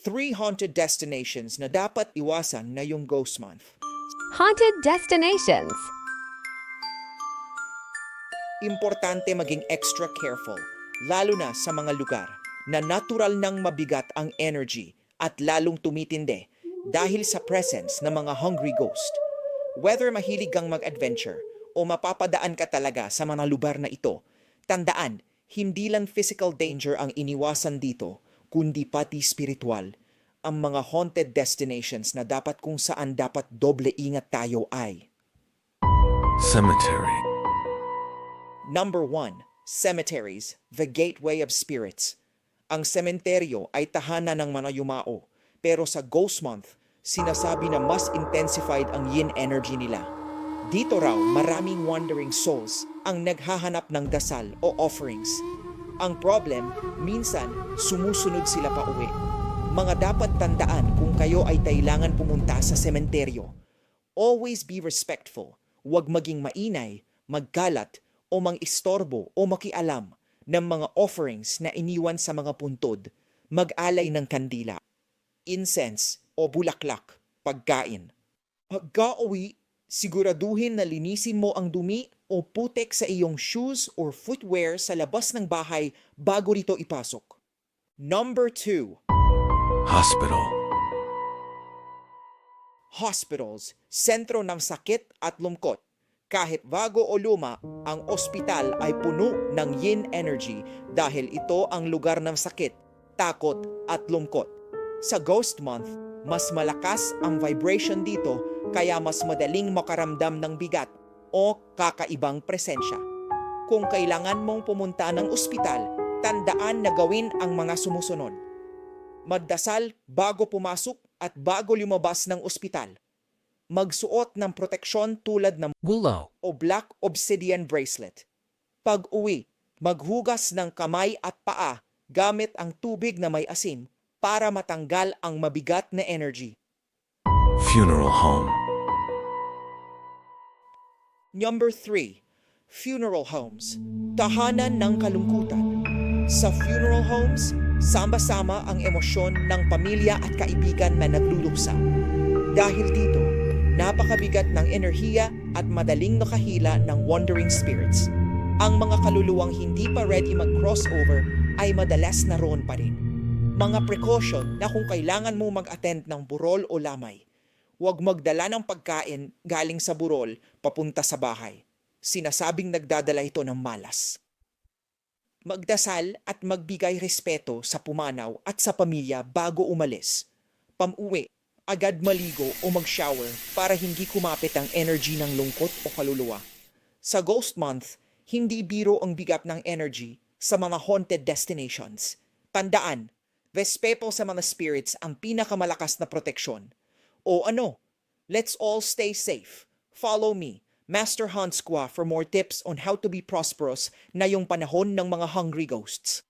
Three haunted destinations na dapat iwasan na yung Ghost Month. Haunted destinations. Importante maging extra careful, lalo na sa mga lugar na natural nang mabigat ang energy at lalong tumitindi dahil sa presence ng mga hungry ghost. Whether mahilig kang mag-adventure o mapapadaan ka talaga sa mga lugar na ito, tandaan, hindi lang physical danger ang iniwasan dito, kundi pati spiritual. Ang mga haunted destinations na dapat kung saan dapat doble ingat tayo ay Cemetery. Number 1. Cemeteries, the gateway of spirits. Ang sementeryo ay tahanan ng mga yumao, pero sa Ghost Month, sinasabi na mas intensified ang yin energy nila. Dito raw, maraming wandering souls ang naghahanap ng dasal o offerings. Ang problem, minsan sumusunod sila pa uwi. Mga dapat tandaan kung kayo ay kailangan pumunta sa sementeryo. Always be respectful. Huwag maging mainay, magkalat, o mang-istorbo o makialam ng mga offerings na iniwan sa mga puntod, mag-alay ng kandila, incense o bulaklak, pagkain. Pagka-uwi, siguraduhin na linisin mo ang dumi o putek sa iyong shoes or footwear sa labas ng bahay bago rito ipasok. Number 2. Hospital. hospitals, sentro ng sakit at lungkot. Kahit bago o luma, ang ospital ay puno ng yin energy dahil ito ang lugar ng sakit, takot at lungkot. Sa Ghost Month, mas malakas ang vibration dito kaya mas madaling makaramdam ng bigat o kakaibang presensya. Kung kailangan mong pumunta ng ospital, tandaan na gawin ang mga sumusunod magdasal bago pumasok at bago lumabas ng ospital. Magsuot ng proteksyon tulad ng Willow. o black obsidian bracelet. Pag uwi, maghugas ng kamay at paa gamit ang tubig na may asin para matanggal ang mabigat na energy. Funeral home. Number 3. Funeral homes. Tahanan ng kalungkutan. Sa funeral homes, sama-sama ang emosyon ng pamilya at kaibigan na nagluluksa. Dahil dito, napakabigat ng enerhiya at madaling nakahila ng wandering spirits. Ang mga kaluluwang hindi pa ready mag-crossover ay madalas naroon pa rin. Mga precaution na kung kailangan mo mag-attend ng burol o lamay, huwag magdala ng pagkain galing sa burol papunta sa bahay. Sinasabing nagdadala ito ng malas. Magdasal at magbigay respeto sa pumanaw at sa pamilya bago umalis. Pamuwi, agad maligo o mag-shower para hindi kumapit ang energy ng lungkot o kaluluwa. Sa Ghost Month, hindi biro ang bigat ng energy sa mga haunted destinations. Tandaan, respeto sa mga spirits ang pinakamalakas na proteksyon. O ano, let's all stay safe. Follow me, Master Hanskwa for more tips on how to be prosperous na yung panahon ng mga hungry ghosts.